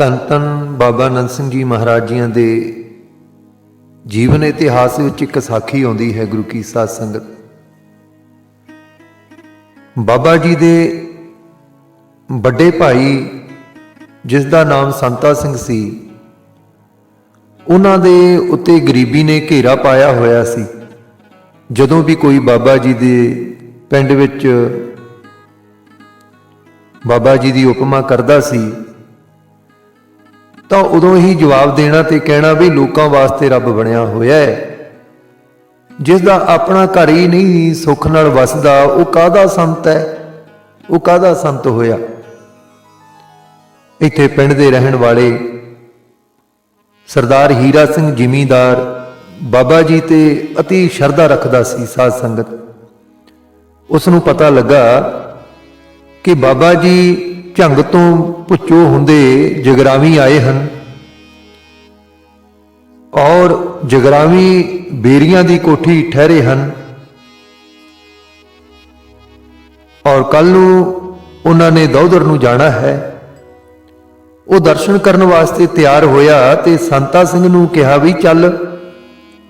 ਧੰਨ ਧੰਨ ਬਾਬਾ ਨੰਦ ਸਿੰਘ ਜੀ ਮਹਾਰਾਜ ਜੀਆਂ ਦੇ ਜੀਵਨ ਇਤਿਹਾਸ ਵਿੱਚ ਇੱਕ ਸਾਖੀ ਆਉਂਦੀ ਹੈ ਗੁਰੂ ਕੀ ਸਾਧ ਸੰਗਤ। ਬਾਬਾ ਜੀ ਦੇ ਵੱਡੇ ਭਾਈ ਜਿਸ ਦਾ ਨਾਮ ਸੰਤਾ ਸਿੰਘ ਸੀ, ਉਹਨਾਂ ਦੇ ਉੱਤੇ ਗਰੀਬੀ ਨੇ ਘੇਰਾ ਪਾਇਆ ਹੋਇਆ ਸੀ। ਜਦੋਂ ਵੀ ਕੋਈ ਬਾਬਾ ਜੀ ਦੇ ਪਿੰਡ ਵਿੱਚ ਬਾਬਾ ਜੀ ਦੀ ਉਪਮਾ ਕਰਦਾ ਸੀ ਤਾਂ ਉਦੋਂ ਹੀ ਜਵਾਬ ਦੇਣਾ ਤੇ ਕਹਿਣਾ ਵੀ ਲੋਕਾਂ ਵਾਸਤੇ ਰੱਬ ਬਣਿਆ ਹੋਇਆ ਹੈ। ਜਿਸ ਦਾ ਆਪਣਾ ਘਰ ਹੀ ਨਹੀਂ, ਸੁੱਖ ਨਾਲ ਵਸਦਾ, ਉਹ ਕਾਹਦਾ ਸੰਤ ਹੈ? ਉਹ ਕਾਹਦਾ ਸੰਤ ਹੋਇਆ? ਇੱਥੇ ਪਿੰਡ ਦੇ ਰਹਿਣ ਵਾਲੇ ਸਰਦਾਰ ਹੀਰਾ ਸਿੰਘ ਜ਼ਿਮੀਂਦਾਰ ਬਾਬਾ ਜੀ ਤੇ ਅਤੀ ਸ਼ਰਧਾ ਰੱਖਦਾ ਸੀ ਸਾਧ ਸੰਗਤ। ਉਸ ਨੂੰ ਪਤਾ ਲੱਗਾ ਕਿ ਬਾਬਾ ਜੀ ਝੰਗ ਤੋਂ ਪੁੱਛੋ ਹੁੰਦੇ ਜਗਰਾਵੀ ਆਏ ਹਨ। ਔਰ ਜਗਰਾਵੀ ਬੇਰੀਆਂ ਦੀ ਕੋਠੀ ਠਹਿਰੇ ਹਨ। ਔਰ ਕੱਲ ਨੂੰ ਉਹਨਾਂ ਨੇ ਦੌਦਰ ਨੂੰ ਜਾਣਾ ਹੈ। ਉਹ ਦਰਸ਼ਨ ਕਰਨ ਵਾਸਤੇ ਤਿਆਰ ਹੋਇਆ ਤੇ ਸੰਤਾ ਸਿੰਘ ਨੂੰ ਕਿਹਾ ਵੀ ਚੱਲ,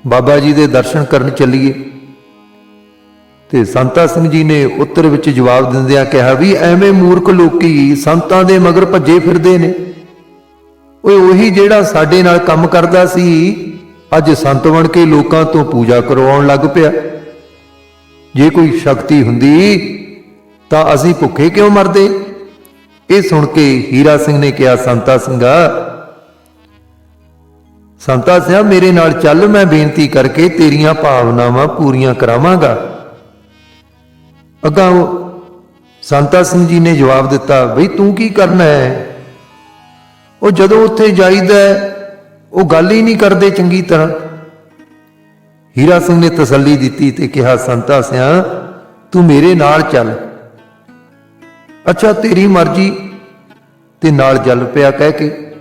ਬਾਬਾ ਜੀ ਦੇ ਦਰਸ਼ਨ ਕਰਨ ਚੱਲੀਏ। ਤੇ ਸੰਤਾ ਸਿੰਘ ਜੀ ਨੇ ਉੱਤਰ ਵਿੱਚ ਜਵਾਬ ਦਿੰਦਿਆਂ ਕਿਹਾ ਵੀ ਐਵੇਂ ਮੂਰਖ ਲੋਕੀ ਸੰਤਾਂ ਦੇ ਮਗਰ ਭੱਜੇ ਫਿਰਦੇ ਨੇ। ਓਏ ਉਹੀ ਜਿਹੜਾ ਸਾਡੇ ਨਾਲ ਕੰਮ ਕਰਦਾ ਸੀ, ਅੱਜ ਸੰਤ ਬਣ ਕੇ ਲੋਕਾਂ ਤੋਂ ਪੂਜਾ ਕਰਵਾਉਣ ਲੱਗ ਪਿਆ। ਜੇ ਕੋਈ ਸ਼ਕਤੀ ਹੁੰਦੀ, ਤਾਂ ਅਸੀਂ ਭੁੱਖੇ ਕਿਉਂ ਮਰਦੇ? ਇਹ ਸੁਣ ਕੇ ਹੀਰਾ ਸਿੰਘ ਨੇ ਕਿਹਾ, ਸੰਤਾ ਸਿੰਘਾ, ਸੰਤਾ ਸਿਆ, ਮੇਰੇ ਨਾਲ ਚੱਲ, ਮੈਂ ਬੇਨਤੀ ਕਰਕੇ ਤੇਰੀਆਂ ਭਾਵਨਾਵਾਂ ਪੂਰੀਆਂ ਕਰਾਵਾਂਗਾ। ਅੱਗਾ ਉਹ ਸੰਤਾ ਸਿੰਘ ਜੀ ਨੇ ਜਵਾਬ ਦਿੱਤਾ, ਬਈ ਤੂੰ ਕੀ ਕਰਨਾ ਹੈ? ਉਹ ਜਦੋਂ ਉੱਥੇ ਜਾਈਦਾ ਉਹ ਗੱਲ ਹੀ ਨਹੀਂ ਕਰਦੇ ਚੰਗੀ ਤਰ੍ਹਾਂ। ਹੀਰਾ ਸਿੰਘ ਨੇ ਤਸੱਲੀ ਦਿੱਤੀ ਤੇ ਕਿਹਾ, ਸੰਤਾ ਸਿਆ, ਤੂੰ ਮੇਰੇ ਨਾਲ ਚੱਲ। ਅੱਛਾ, ਤੇਰੀ ਮਰਜ਼ੀ ਤੇ ਨਾਲ ਜਲ ਪਿਆ ਕਹਿ ਕੇ।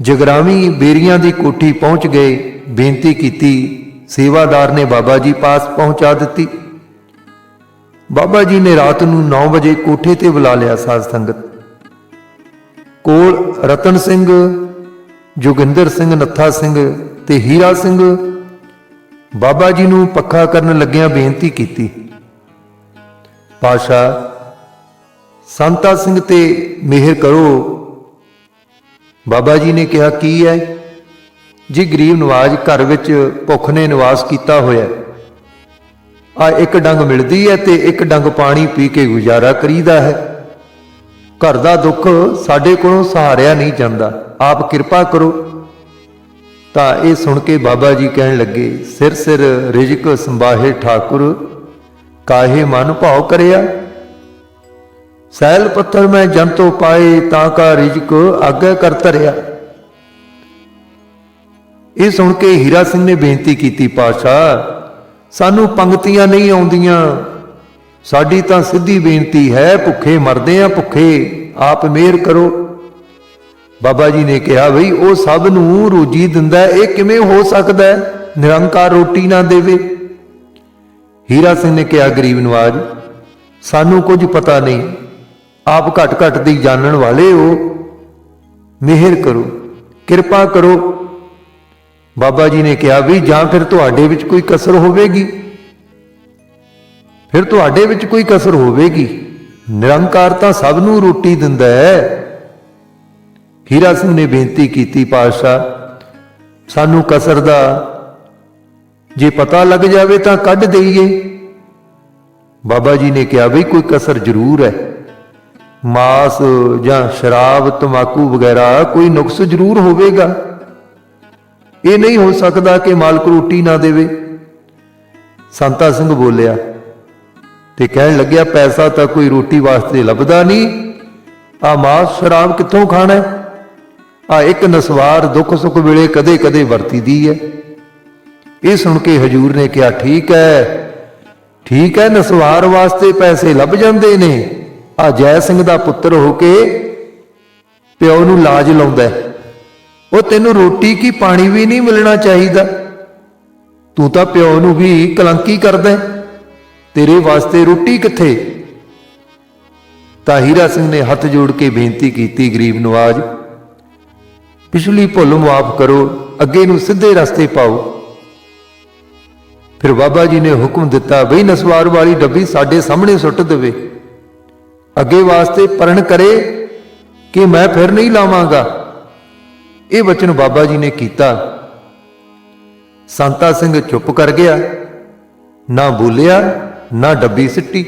ਜਗਰਾਵੀ ਬੇਰੀਆਂ ਦੀ ਕੋਠੀ ਪਹੁੰਚ ਗਏ, ਬੇਨਤੀ ਕੀਤੀ। ਸੇਵਾਦਾਰ ਨੇ ਬਾਬਾ ਜੀ ਪਾਸ ਪਹੁੰਚਾ ਦਿੱਤੀ। ਬਾਬਾ ਜੀ ਨੇ ਰਾਤ ਨੂੰ 9 ਵਜੇ ਕੋਠੇ ਤੇ ਬੁਲਾ ਲਿਆ ਸਾਧ ਸੰਗਤ। ਕੋਲ ਰਤਨ ਸਿੰਘ, ਜੋਗਿੰਦਰ ਸਿੰਘ, ਨੱਥਾ ਸਿੰਘ ਤੇ ਹੀਰਾ ਸਿੰਘ ਬਾਬਾ ਜੀ ਨੂੰ ਪੱਖਾ ਕਰਨ ਲੱਗਿਆਂ ਬੇਨਤੀ ਕੀਤੀ। ਪਾਸ਼ਾ ਸੰਤਾ ਸਿੰਘ ਤੇ ਮਿਹਰ ਕਰੋ। ਬਾਬਾ ਜੀ ਨੇ ਕਿਹਾ, ਕੀ ਹੈ ਜੇ ਗਰੀਬ ਨਿਵਾਜ਼ ਘਰ ਵਿੱਚ ਭੁੱਖ ਨੇ ਨਿਵਾਸ ਕੀਤਾ ਹੋਇਆ। ਆ ਇੱਕ ਡੰਗ ਮਿਲਦੀ ਹੈ ਤੇ ਇੱਕ ਡੰਗ ਪਾਣੀ ਪੀ ਕੇ ਗੁਜ਼ਾਰਾ ਕਰੀਦਾ ਹੈ। ਘਰ ਦਾ ਦੁੱਖ ਸਾਡੇ ਕੋਲੋਂ ਸਹਾਰਿਆ ਨਹੀਂ ਜਾਂਦਾ। ਆਪ ਕਿਰਪਾ ਕਰੋ। ਤਾਂ ਇਹ ਸੁਣ ਕੇ ਬਾਬਾ ਜੀ ਕਹਿਣ ਲੱਗੇ, ਸਿਰ ਸਿਰ ਰਿਜਕ ਸੰਭਾਹੇ ਠਾਕੁਰ, ਕਾਹੇ ਮਨ ਭਾਉ ਕਰਿਆ? ਸੈਲ ਪੱਥਰ ਮੈਂ ਜੰਤੋ ਪਾਏ, ਤਾਂ ਕਾ ਰਿਜਕ ਆਗੇ ਕਰ ਧਰਿਆ। ਇਹ ਸੁਣ ਕੇ ਹੀਰਾ ਸਿੰਘ ਨੇ ਬੇਨਤੀ ਕੀਤੀ ਪਾਸ਼ਾ ਸਾਨੂੰ ਪੰਕਤੀਆਂ ਨਹੀਂ ਆਉਂਦੀਆਂ। ਸਾਡੀ ਤਾਂ ਸਿੱਧੀ ਬੇਨਤੀ ਹੈ, ਭੁੱਖੇ ਮਰਦੇ ਆ, ਭੁੱਖੇ ਆਪ ਮਿਹਰ ਕਰੋ। ਬਾਬਾ ਜੀ ਨੇ ਕਿਹਾ ਬਈ, ਉਹ ਸਭ ਨੂੰ ਰੋਜੀ ਦਿੰਦਾ ਇਹ ਕਿਵੇਂ ਹੋ ਸਕਦਾ ਹੈ? ਨਿਰੰਕਾਰ ਰੋਟੀ ਨਾ ਦੇਵੇ। ਹੀਰਾ ਸਿੰਘ ਨੇ ਕਿਹਾ, ਗਰੀਬ ਨਵਾਜ, ਸਾਨੂੰ ਕੁਝ ਪਤਾ ਨਹੀਂ। ਆਪ ਘਟ ਘਟ ਦੀ ਜਾਣਨ ਵਾਲੇ ਹੋ। ਮਿਹਰ ਕਰੋ, ਕਿਰਪਾ ਕਰੋ। ਬਾਬਾ ਜੀ ਨੇ ਕਿਹਾ ਵੀ ਜਾਂ ਫਿਰ ਤੁਹਾਡੇ ਵਿੱਚ ਕੋਈ ਕਸਰ ਹੋਵੇਗੀ। ਫਿਰ ਤੁਹਾਡੇ ਵਿੱਚ ਕੋਈ ਕਸਰ ਹੋਵੇਗੀ। ਨਿਰੰਕਾਰ ਤਾਂ ਸਭ ਨੂੰ ਰੋਟੀ ਦਿੰਦਾ ਹੈ। ਹੀਰਾ ਸਿੰਘ ਨੇ ਬੇਨਤੀ ਕੀਤੀ, ਪਾਤਸ਼ਾਹ, ਸਾਨੂੰ ਕਸਰ ਦਾ ਜੇ ਪਤਾ ਲੱਗ ਜਾਵੇ ਤਾਂ ਕੱਢ ਦੇਈਏ। ਬਾਬਾ ਜੀ ਨੇ ਕਿਹਾ ਵੀ ਕੋਈ ਕਸਰ ਜ਼ਰੂਰ ਹੈ। ਮਾਸ ਜਾਂ ਸ਼ਰਾਬ ਤਮਾਕੂ ਵਗੈਰਾ ਕੋਈ ਨੁਕਸ ਜ਼ਰੂਰ ਹੋਵੇਗਾ। ਇਹ ਨਹੀਂ ਹੋ ਸਕਦਾ ਕਿ ਮਾਲਕ ਰੋਟੀ ਨਾ ਦੇਵੇ। ਸੰਤਾ ਸਿੰਘ ਬੋਲਿਆ, ਤੇ ਕਹਿਣ ਲੱਗਿਆ, ਪੈਸਾ ਤਾਂ ਕੋਈ ਰੋਟੀ ਵਾਸਤੇ ਲੱਭਦਾ ਨਹੀਂ। ਆ ਮਾਸ ਸ਼ਰਾਬ ਕਿੱਥੋਂ ਖਾਣਾ ਆ ਇੱਕ ਨਸਵਾਰ ਦੁੱਖ ਸੁੱਖ ਵੇਲੇ ਕਦੇ ਕਦੇ ਵਰਤੀਦੀ ਹੈ। ਇਹ ਸੁਣ ਕੇ ਹਜੂਰ ਨੇ ਕਿਹਾ, ਠੀਕ ਹੈ ਠੀਕ ਹੈ, ਨਸਵਾਰ ਵਾਸਤੇ ਪੈਸੇ ਲੱਭ ਜਾਂਦੇ ਨੇ। ਆ ਜੈ ਸਿੰਘ ਦਾ ਪੁੱਤਰ ਹੋ ਕੇ ਪਿਓ ਨੂੰ ਲਾਜ ਲਾਉਂਦਾ ਹੈ। ਉਹ ਤੈਨੂੰ ਰੋਟੀ ਕੀ ਪਾਣੀ ਵੀ ਨਹੀਂ ਮਿਲਣਾ ਚਾਹੀਦਾ? ਤੂੰ ਤਾਂ ਪਿਓ ਨੂੰ ਵੀ ਕਲੰਕੀ ਕਰਦਾ ਤੇਰੇ ਵਾਸਤੇ ਰੋਟੀ ਕਿੱਥੇ? ਤਾਂ ਹੀਰਾ ਸਿੰਘ ਨੇ ਹੱਥ ਜੋੜ ਕੇ ਬੇਨਤੀ ਕੀਤੀ ਗਰੀਬ ਨਵਾਜ ਪਿਛਲੀ ਭੁੱਲ ਮਾਫ ਕਰੋ, ਅੱਗੇ ਨੂੰ ਸਿੱਧੇ ਰਸਤੇ ਪਾਓ। ਫਿਰ ਬਾਬਾ ਜੀ ਨੇ ਹੁਕਮ ਦਿੱਤਾ, ਬਈ ਨਸਵਾਰ ਵਾਲੀ ਡੱਬੀ ਸਾਡੇ ਸਾਹਮਣੇ ਸੁੱਟ ਦੇਵੇ। ਅੱਗੇ ਵਾਸਤੇ ਪਰਣ ਕਰੇ ਕਿ ਮੈਂ ਫਿਰ ਨਹੀਂ ਲਾਵਾਂਗਾ। ਇਹ ਵਚਨ ਬਾਬਾ ਜੀ ਨੇ ਕੀਤਾ। ਸੰਤਾ ਸਿੰਘ ਚੁੱਪ ਕਰ ਗਿਆ, ਨਾ ਬੋਲਿਆ, ਨਾ ਡੱਬੀ ਸਿੱਟੀ।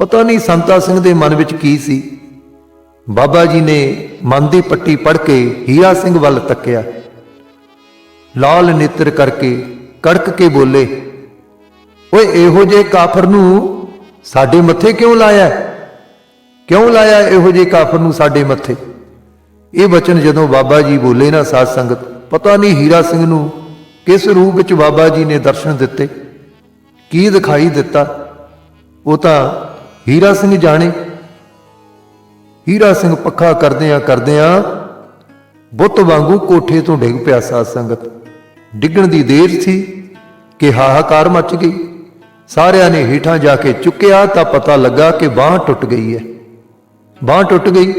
ਪਤਾ ਨਹੀਂ ਸੰਤਾ ਸਿੰਘ ਦੇ ਮਨ ਵਿੱਚ ਕੀ ਸੀ। ਬਾਬਾ ਜੀ ਨੇ ਮਨ ਦੀ ਪੱਟੀ ਪੜ ਕੇ ਹੀਰਾ ਸਿੰਘ ਵੱਲ ਤੱਕਿਆ। ਲਾਲ ਨੇਤਰ ਕਰਕੇ ਕੜਕ ਕੇ ਬੋਲੇ, ਓਏ, ਇਹੋ ਜੇ ਕਾਫਰ ਨੂੰ ਸਾਡੇ ਮੱਥੇ ਕਿਉਂ ਲਾਇਆ? ਕਿਉਂ ਲਾਇਆ ਇਹੋ ਜੇ ਕਾਫਰ ਨੂੰ ਸਾਡੇ ਮੱਥੇ? ਇਹ ਵਚਨ ਜਦੋਂ ਬਾਬਾ ਜੀ ਬੋਲੇ ਨਾ ਸਾਧ ਸੰਗਤ, ਪਤਾ ਨਹੀਂ ਹੀਰਾ ਸਿੰਘ ਨੂੰ ਕਿਸ ਰੂਪ ਵਿੱਚ ਬਾਬਾ ਜੀ ਨੇ ਦਰਸ਼ਨ ਦਿੱਤੇ, ਕੀ ਦਿਖਾਈ ਦਿੱਤਾ। ਉਹ ਤਾਂ ਹੀਰਾ ਸਿੰਘ ਜਾਣੇ। ਹੀਰਾ ਸਿੰਘ ਪੱਖਾ ਕਰਦਿਆਂ ਕਰਦਿਆਂ ਬੁੱਤ ਵਾਂਗੂ ਕੋਠੇ ਤੋਂ ਡਿੱਗ ਪਿਆ ਸਾਧ ਸੰਗਤ। ਡਿੱਗਣ ਦੀ ਦੇਰ ਸੀ ਕਿ ਹਾਹਾਕਾਰ ਮਚ ਗਈ। ਸਾਰਿਆਂ ਨੇ ਹੀਠਾਂ ਜਾ ਕੇ ਚੁੱਕਿਆ ਤਾਂ ਪਤਾ ਲੱਗਾ ਕਿ ਬਾਹ ਟੁੱਟ ਗਈ ਹੈ। ਬਾਹ ਟੁੱਟ ਗਈ।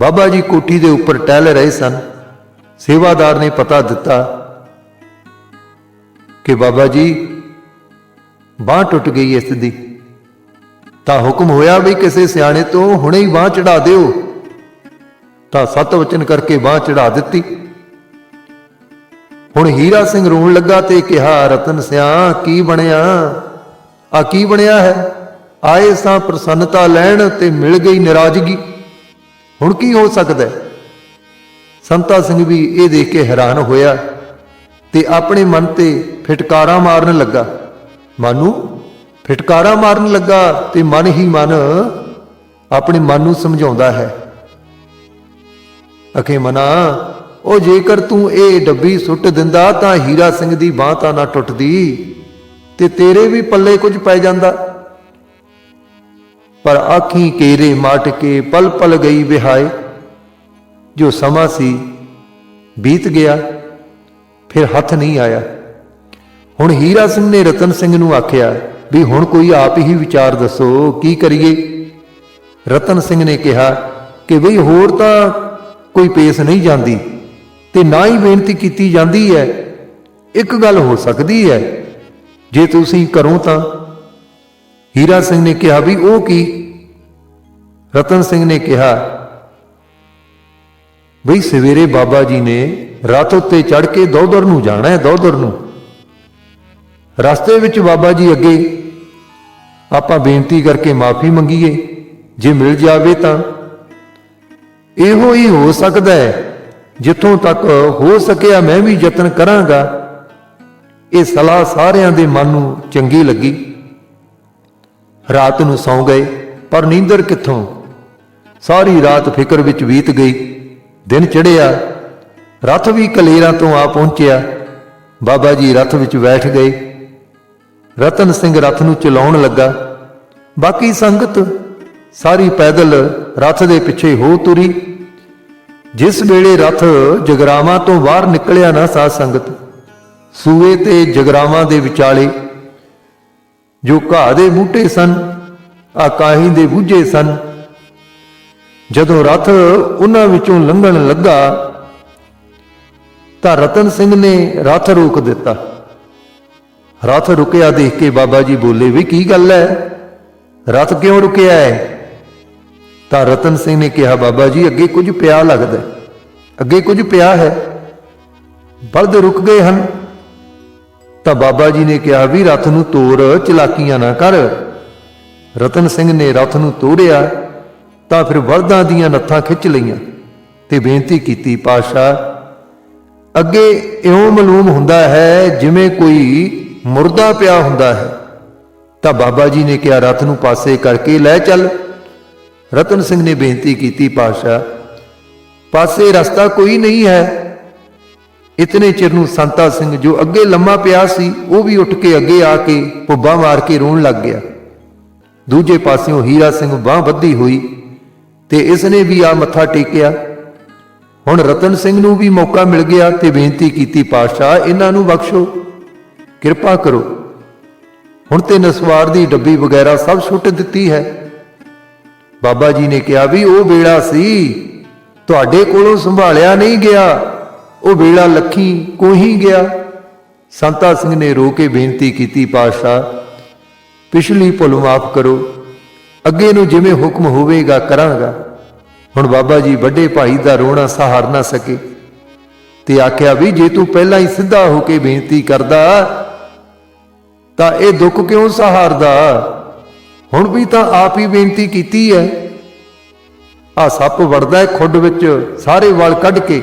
ਬਾਬਾ ਜੀ ਕੋਠੀ ਦੇ ਉੱਪਰ ਟਹਿਲ ਰਹੇ ਸਨ। ਸੇਵਾਦਾਰ ਨੇ ਪਤਾ ਦਿੱਤਾ ਕਿ ਬਾਬਾ ਜੀ, ਬਾਹ ਟੁੱਟ ਗਈ ਇਸ ਦੀ। ਤਾਂ ਹੁਕਮ ਹੋਇਆ ਵੀ ਕਿਸੇ ਸਿਆਣੇ ਤੋਂ ਹੁਣੇ ਹੀ ਬਾਹ ਚੜਾ ਦਿਓ। ਤਾਂ ਸਤ ਵਚਨ ਕਰਕੇ ਬਾਹ ਚੜਾ ਦਿੱਤੀ। ਹੁਣ ਹੀਰਾ ਸਿੰਘ ਰੋਣ ਲੱਗਾ ਤੇ ਕਿਹਾ, ਰਤਨ ਸਿਆ ਕੀ ਬਣਿਆ? ਆ ਕੀ ਬਣਿਆ ਹੈ? ਆਏ ਸਾਂ ਪ੍ਰਸੰਨਤਾ ਲੈਣ ਤੇ ਮਿਲ ਗਈ ਨਿਰਾਜ਼ਗੀ। ਹੁਣ ਕੀ ਹੋ ਸਕਦਾ ਸੰਤਾ ਸਿੰਘ ਵੀ ਇਹ ਦੇਖ ਕੇ ਹੈਰਾਨ ਹੋਇਆ ਤੇ ਆਪਣੇ ਮਨ ਤੇ ਫਟਕਾਰਾ ਮਾਰਨ ਲੱਗਾ। ਮਾਨੂੰ, ਫਟਕਾਰਾ ਮਾਰਨ ਲੱਗਾ ਤੇ ਮਨ ਹੀ ਮਨ ਆਪਣੇ ਮਨ ਨੂੰ ਸਮਝਾਉਂਦਾ ਹੈ। ਅਖੇ ਮਨਾ ਉਹ ਜੇਕਰ ਤੂੰ ਇਹ ਡੱਬੀ ਸੁੱਟ ਦਿੰਦਾ ਤਾਂ ਹੀਰਾ ਸਿੰਘ ਦੀ ਬਾਹ ਤਾਂ ਨਾ ਟੁੱਟਦੀ ਤੇ ਤੇਰੇ ਵੀ ਪੱਲੇ ਕੁਝ ਪੈ ਜਾਂਦਾ। ਪਰ ਆਖੀ ਕੇਰੇ ਮਾਟ ਕੇ ਪਲ ਪਲ ਗਈ ਵਿਹਾਏ। ਜੋ ਸਮਾਂ ਸੀ, ਬੀਤ ਗਿਆ, ਫਿਰ ਹੱਥ ਨਹੀਂ ਆਇਆ। ਹੁਣ ਹੀਰਾ ਸਿੰਘ ਨੇ ਰਤਨ ਸਿੰਘ ਨੂੰ ਆਖਿਆ, ਵੀ ਹੁਣ ਕੋਈ ਆਪ ਹੀ ਵਿਚਾਰ ਦੱਸੋ, ਕੀ ਕਰੀਏ? ਰਤਨ ਸਿੰਘ ਨੇ ਕਿਹਾ ਕਿ ਬਈ ਹੋਰ ਤਾਂ ਕੋਈ ਪੇਸ ਨਹੀਂ ਜਾਂਦੀ ਤੇ ਨਾ ਹੀ ਬੇਨਤੀ ਕੀਤੀ ਜਾਂਦੀ ਹੈ। ਇੱਕ ਗੱਲ ਹੋ ਸਕਦੀ ਹੈ, ਜੇ ਤੁਸੀਂ ਕਰੋ ਤਾਂ। ਹੀਰਾ ਸਿੰਘ ਨੇ ਕਿਹਾ ਵੀ ਉਹ ਕੀ? ਰਤਨ ਸਿੰਘ ਨੇ ਕਿਹਾ, ਬਈ ਸਵੇਰੇ ਬਾਬਾ ਜੀ ਨੇ ਰਥ ਉੱਤੇ ਚੜ ਕੇ ਦੌਦਰ ਨੂੰ ਜਾਣਾ ਹੈ, ਦੌਦਰ ਨੂੰ। ਰਸਤੇ ਵਿੱਚ ਬਾਬਾ ਜੀ ਅੱਗੇ ਆਪਾਂ ਬੇਨਤੀ ਕਰਕੇ ਮਾਫੀ ਮੰਗੀਏ, ਜੇ ਮਿਲ ਜਾਵੇ ਤਾਂ। ਇਹੋ ਹੀ ਹੋ ਸਕਦਾ ਹੈ, ਜਿੱਥੋਂ ਤੱਕ ਹੋ ਸਕਿਆ ਮੈਂ ਵੀ ਯਤਨ ਕਰਾਂਗਾ। ਇਹ ਸਲਾਹ ਸਾਰਿਆਂ ਦੇ ਮਨ ਨੂੰ ਚੰਗੀ ਲੱਗੀ। ਰਾਤ ਨੂੰ ਸੌਂ ਗਏ, ਪਰ ਨੀਂਦਰ ਕਿੱਥੋਂ? ਸਾਰੀ ਰਾਤ ਫਿਕਰ ਵਿੱਚ ਬੀਤ ਗਈ। ਦਿਨ ਚੜਿਆ ਰਥ ਵੀ ਕਲੇਰਾਂ ਤੋਂ ਆ ਪਹੁੰਚਿਆ। ਬਾਬਾ ਜੀ ਰਥ ਵਿੱਚ ਬੈਠ ਗਏ। ਰਤਨ ਸਿੰਘ ਰਥ ਨੂੰ ਚਲਾਉਣ ਲੱਗਾ। ਬਾਕੀ ਸੰਗਤ, ਸਾਰੀ ਪੈਦਲ ਰਥ ਦੇ ਪਿੱਛੇ ਹੋ ਤੁਰੀ। ਜਿਸ ਵੇਲੇ ਰਥ ਜਗਰਾਵਾਂ ਤੋਂ ਬਾਹਰ ਨਿਕਲਿਆ ਨਾ ਸਾਧ ਸੰਗਤ, ਸੂਏ ਤੇ ਜਗਰਾਵਾਂ ਦੇ ਵਿਚਾਲੇ ਜੋ ਘਾਹ ਦੇ ਬੂਟੇ ਸਨ ਆਕਾਹੀ ਦੇ ਬੂਝੇ ਸਨ। ਜਦੋਂ ਰਥ ਉਹਨਾਂ ਵਿੱਚੋਂ ਲੰਘਣ ਲੱਗਾ, ਤਾਂ ਰਤਨ ਸਿੰਘ ਨੇ ਰਥ ਰੋਕ ਦਿੱਤਾ। ਰਥ ਰੁਕਿਆ ਦੇਖ ਕੇ ਬਾਬਾ ਜੀ ਬੋਲੇ, ਵੀ ਕੀ ਗੱਲ ਹੈ ਰਥ ਕਿਉਂ ਰੁਕਿਆ ਹੈ ਤਾਂ ਰਤਨ ਸਿੰਘ ਨੇ ਕਿਹਾ, ਬਾਬਾ ਜੀ, ਅੱਗੇ ਕੁਝ ਪਿਆ ਲੱਗਦਾ ਅੱਗੇ ਕੁਝ ਪਿਆ ਹੈ। ਬਲਦ ਰੁਕ ਗਏ ਹਨ। ਤਾਂ ਬਾਬਾ ਜੀ ਨੇ ਕਿਹਾ, ਵੀ ਰਥ ਨੂੰ ਤੋੜ ਚਲਾਕੀਆਂ ਨਾ ਕਰ। ਰਤਨ ਸਿੰਘ ਨੇ ਰਥ ਨੂੰ ਤੋੜਿਆ, ਤਾਂ ਫਿਰ ਵਰਦਾਂ ਦੀਆਂ ਨੱਥਾਂ ਖਿੱਚ ਲਈਆਂ ਤੇ ਬੇਨਤੀ ਕੀਤੀ ਪਾਸ਼ਾ ਅੱਗੇ ਇਉਂ ਮਾਲੂਮ ਹੁੰਦਾ ਹੈ, ਜਿਵੇਂ ਕੋਈ ਮੁਰਦਾ ਪਿਆ ਹੁੰਦਾ ਹੈ। ਤਾਂ ਬਾਬਾ ਜੀ ਨੇ ਕਿਹਾ, ਰਥ ਨੂੰ ਪਾਸੇ ਕਰਕੇ ਲੈ ਚੱਲ। ਰਤਨ ਸਿੰਘ ਨੇ ਬੇਨਤੀ ਕੀਤੀ ਪਾਸ਼ਾ ਪਾਸੇ ਰਸਤਾ ਕੋਈ ਨਹੀਂ ਹੈ। ਇਤਨੇ ਚਿਰ ਨੂੰ ਸੰਤਾ ਸਿੰਘ ਜੋ ਅੱਗੇ ਲੰਮਾ ਪਿਆ ਸੀ, ਉਹ ਵੀ ਉੱਠ ਕੇ ਅੱਗੇ ਆ ਕੇ ਪੁੱਬਾ ਮਾਰ ਕੇ ਰੋਣ ਲੱਗ ਗਿਆ। ਦੂਜੇ ਪਾਸਿਓਂ ਹੀਰਾ ਸਿੰਘ ਬਾਹ ਬੱਧੀ ਹੋਈ ਤੇ ਇਸ ਨੇ ਵੀ ਆ ਮੱਥਾ ਟੇਕਿਆ। ਹੁਣ ਰਤਨ ਸਿੰਘ ਨੂੰ ਵੀ ਮੌਕਾ ਮਿਲ ਗਿਆ ਤੇ ਬੇਨਤੀ ਕੀਤੀ, ਪਾਤਸ਼ਾਹ, ਇਹਨਾਂ ਨੂੰ ਬਖਸ਼ੋ। ਕਿਰਪਾ ਕਰੋ। ਹੁਣ ਤੇ ਨਸਵਾਰ ਦੀ ਡੱਬੀ ਵਗੈਰਾ ਸਭ ਸੁੱਟ ਦਿੱਤੀ ਹੈ। ਬਾਬਾ ਜੀ ਨੇ ਕਿਹਾ, ਵੀ ਉਹ ਵੇੜਾ ਸੀ, ਤੁਹਾਡੇ ਕੋਲੋਂ ਸੰਭਾਲਿਆ ਨਹੀਂ ਗਿਆ। ਉਹ ਵੇਲਾ ਲੱਖੀ ਕੋਈ ਗਿਆ। ਸੰਤਾ ਸਿੰਘ ਨੇ ਰੋ ਕੇ ਬੇਨਤੀ ਕੀਤੀ, ਪਾਤਸ਼ਾਹ, ਪਿਛਲੀ ਭੁੱਲ ਮਾਫ ਕਰੋ। ਅੱਗੇ ਨੂੰ ਜਿਵੇਂ ਹੁਕਮ ਹੋਵੇਗਾ, ਕਰਾਂਗਾ। ਹੁਣ ਬਾਬਾ ਜੀ ਵੱਡੇ ਭਾਈ ਦਾ ਰੋਣਾ ਸਹਾਰ ਨਾ ਸਕੇ। ਤੇ ਆਖਿਆ, ਵੀ ਜੇ ਤੂੰ ਪਹਿਲਾਂ ਹੀ ਸਿੱਧਾ ਹੋ ਕੇ ਬੇਨਤੀ ਕਰਦਾ, ਤਾਂ ਇਹ ਦੁੱਖ ਕਿਉਂ ਸਹਾਰਦਾ? ਹੁਣ ਵੀ ਤਾਂ ਆਪ ਹੀ ਬੇਨਤੀ ਕੀਤੀ ਹੈ। ਆ ਸੱਪ ਵੜਦਾ ਹੈ ਖੁੱਡ ਵਿੱਚ, ਸਾਰੇ ਵਾਲ ਕੱਢ ਕੇ।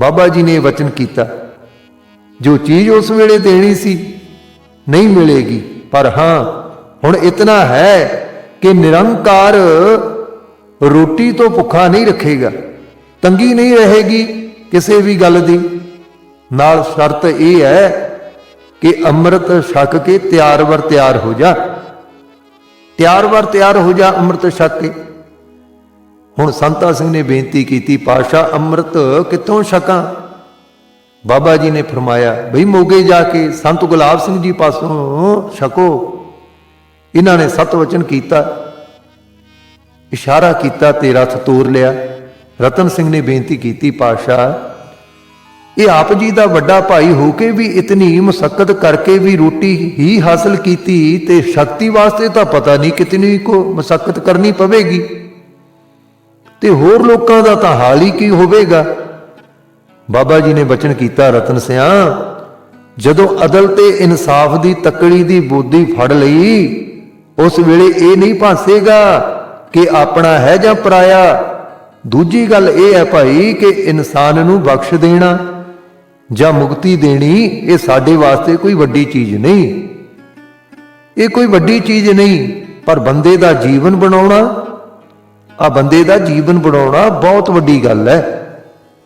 ਬਾਬਾ ਜੀ ਨੇ ਵਚਨ ਕੀਤਾ, ਜੋ ਚੀਜ਼ ਉਸ ਵੇਲੇ ਦੇਣੀ ਸੀ, ਨਹੀਂ ਮਿਲੇਗੀ। ਪਰ ਹਾਂ, ਹੁਣ ਇਤਨਾ ਹੈ ਕਿ ਨਿਰੰਕਾਰ ਰੋਟੀ ਤੋਂ ਭੁੱਖਾ ਨਹੀਂ ਰੱਖੇਗਾ, ਤੰਗੀ ਨਹੀਂ ਰਹੇਗੀ ਕਿਸੇ ਵੀ ਗੱਲ ਦੀ। ਨਾਲ ਸ਼ਰਤ ਇਹ ਹੈ ਕਿ ਅੰਮ੍ਰਿਤ ਛਕ ਕੇ ਤਿਆਰ ਵਰ ਤਿਆਰ ਹੋ ਜਾ। ਤਿਆਰ ਵਰ ਤਿਆਰ ਹੋ ਜਾ ਅੰਮ੍ਰਿਤ ਛਕ ਕੇ। ਹੁਣ ਸੰਤਾ ਸਿੰਘ ਨੇ ਬੇਨਤੀ ਕੀਤੀ ਪਾਸ਼ਾ ਅੰਮ੍ਰਿਤ ਕਿੱਥੋਂ ਛਕਾਂ? ਬਾਬਾ ਜੀ ਨੇ ਫਰਮਾਇਆ, ਬਈ ਮੋਗੇ ਜਾ ਕੇ ਸੰਤ ਗੁਲਾਬ ਸਿੰਘ ਜੀ ਪਾਸੋਂ ਛਕੋ। ਇਹਨਾਂ ਨੇ ਸਤ ਵਚਨ ਕੀਤਾ, ਇਸ਼ਾਰਾ ਕੀਤਾ ਤੇ ਰਥ ਤੋਰ ਲਿਆ। ਰਤਨ ਸਿੰਘ ਨੇ ਬੇਨਤੀ ਕੀਤੀ ਪਾਸ਼ਾ ਇਹ ਆਪ ਜੀ ਦਾ ਵੱਡਾ ਭਾਈ ਹੋ ਕੇ ਵੀ ਇਤਨੀ ਮੁਸ਼ਕਤ ਕਰਕੇ ਵੀ ਰੋਟੀ ਹੀ ਹਾਸਲ ਕੀਤੀ ਤੇ ਸ਼ਕਤੀ ਵਾਸਤੇ ਤਾਂ ਪਤਾ ਨਹੀਂ ਕਿਤਨੀ ਕੋ ਮੁਸ਼ਕਲ ਕਰਨੀ ਪਵੇਗੀ। ਤੇ ਹੋਰ ਲੋਕਾਂ ਦਾ ਤਾਂ ਹਾਲ ਹੀ ਕੀ ਹੋਵੇਗਾ? ਬਾਬਾ ਜੀ ਨੇ ਬਚਨ ਕੀਤਾ, ਰਤਨ ਸਿਆ, ਜਦੋਂ ਅਦਲ ਤੇ ਇਨਸਾਫ ਦੀ ਤਕੜੀ ਦੀ ਬੋਦੀ ਫੜ ਲਈ, ਉਸ ਵੇਲੇ ਇਹ ਨਹੀਂ ਭਾਸੇਗਾ ਕਿ ਆਪਣਾ ਹੈ ਜਾਂ ਪਰਾਇਆ। ਦੂਜੀ ਗੱਲ ਇਹ ਹੈ ਭਾਈ ਕਿ ਇਨਸਾਨ ਨੂੰ ਬਖਸ਼ ਦੇਣਾ ਜਾਂ ਮੁਕਤੀ ਦੇਣੀ, ਇਹ ਸਾਡੇ ਵਾਸਤੇ ਕੋਈ ਵੱਡੀ ਚੀਜ਼ ਨਹੀਂ। ਇਹ ਕੋਈ ਵੱਡੀ ਚੀਜ਼ ਨਹੀਂ, ਪਰ ਬੰਦੇ ਦਾ ਜੀਵਨ ਬਣਾਉਣਾ ਆ ਬੰਦੇ ਦਾ ਜੀਵਨ ਬਣਾਉਣਾ ਬਹੁਤ ਵੱਡੀ ਗੱਲ ਹੈ।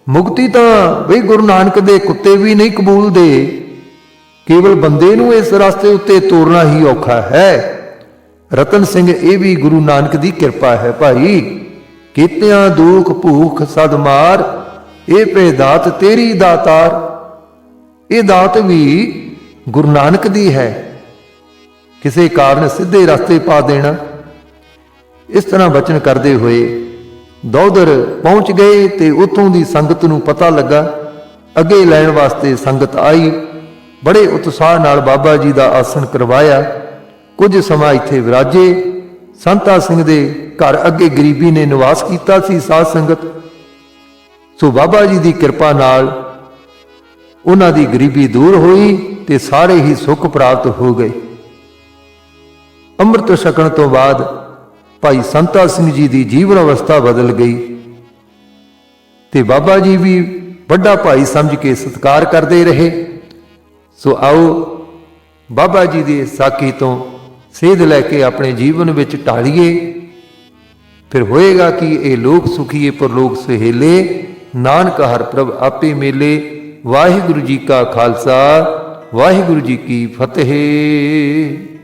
ਮੁਕਤੀ ਤਾਂ ਬਈ ਗੁਰੂ ਨਾਨਕ ਦੇ ਕੁੱਤੇ ਵੀ ਨਹੀਂ ਕਬੂਲਦੇ ਕੇਵਲ ਬੰਦੇ ਨੂੰ ਇਸ ਰਸਤੇ ਉੱਤੇ ਤੋਰਨਾ ਹੀ ਔਖਾ ਹੈ। ਰਤਨ ਸਿੰਘ, ਇਹ ਵੀ ਗੁਰੂ ਨਾਨਕ ਦੀ ਕਿਰਪਾ ਹੈ ਭਾਈ। ਕੀਤਿਆਂ ਦੁੱਖ ਭੂਖ ਸਦ ਮਾਰ, ਇਹ ਪੇ ਦਾਤ ਤੇਰੀ ਦਾਤਾਰ। ਇਹ ਦਾਤ ਵੀ ਗੁਰੂ ਨਾਨਕ ਦੀ ਹੈ। ਕਿਸੇ ਕਾਰਨ ਸਿੱਧੇ ਰਸਤੇ ਪਾ ਦੇਣਾ। ਇਸ ਤਰ੍ਹਾਂ ਬਚਨ ਕਰਦੇ ਹੋਏ ਦੌਦਰ ਪਹੁੰਚ ਗਏ ਤੇ ਉਤੋਂ ਦੀ ਸੰਗਤ ਨੂੰ ਪਤਾ ਲੱਗਾ, ਅੱਗੇ ਲੈਣ ਵਾਸਤੇ ਸੰਗਤ ਆਈ, ਬੜੇ ਉਤਸ਼ਾਹ ਨਾਲ ਬਾਬਾ ਜੀ ਦਾ ਆਸਣ ਕਰਵਾਇਆ। ਕੁਝ ਸਮਾਂ ਇੱਥੇ ਵਿਰਾਜੇ, ਸੰਤਾ ਸਿੰਘ ਦੇ ਘਰ ਅੱਗੇ ਗਰੀਬੀ ਨੇ ਨਿਵਾਸ ਕੀਤਾ ਸੀ ਸਾਧ ਸੰਗਤ। ਸੋ ਬਾਬਾ ਜੀ ਦੀ ਕਿਰਪਾ ਨਾਲ ਉਹਨਾਂ ਦੀ ਗਰੀਬੀ ਦੂਰ ਹੋਈ ਤੇ ਸਾਰੇ ਹੀ ਸੁੱਖ ਪ੍ਰਾਪਤ ਹੋ ਗਏ। ਅੰਮ੍ਰਿਤ ਛਕਣ ਤੋਂ ਬਾਅਦ ਭਾਈ ਸੰਤਾ ਸਿੰਘ ਜੀ ਦੀ ਜੀਵਨ ਅਵਸਥਾ ਬਦਲ ਗਈ ਤੇ ਬਾਬਾ ਜੀ ਵੀ ਵੱਡਾ ਭਾਈ ਸਮਝ ਕੇ ਸਤਿਕਾਰ ਕਰਦੇ ਰਹੇ। ਸੋ ਆਓ ਬਾਬਾ ਜੀ ਦੇ ਸਾਕੀ ਤੋਂ ਸੇਧ ਲੈ ਕੇ ਆਪਣੇ ਜੀਵਨ ਵਿੱਚ ਢਾਲੀਏ। ਫਿਰ ਹੋਏਗਾ ਕਿ ਇਹ ਲੋਕ ਸੁਖੀਏ ਪਰਲੋਕ ਸੁਹੇਲੇ, ਨਾਨਕ ਹਰ ਪ੍ਰਭ ਆਪੇ ਮੇਲੇ। ਵਾਹਿਗੁਰੂ ਜੀ ਕਾ ਖਾਲਸਾ, ਵਾਹਿਗੁਰੂ ਜੀ ਕੀ ਫਤਿਹ।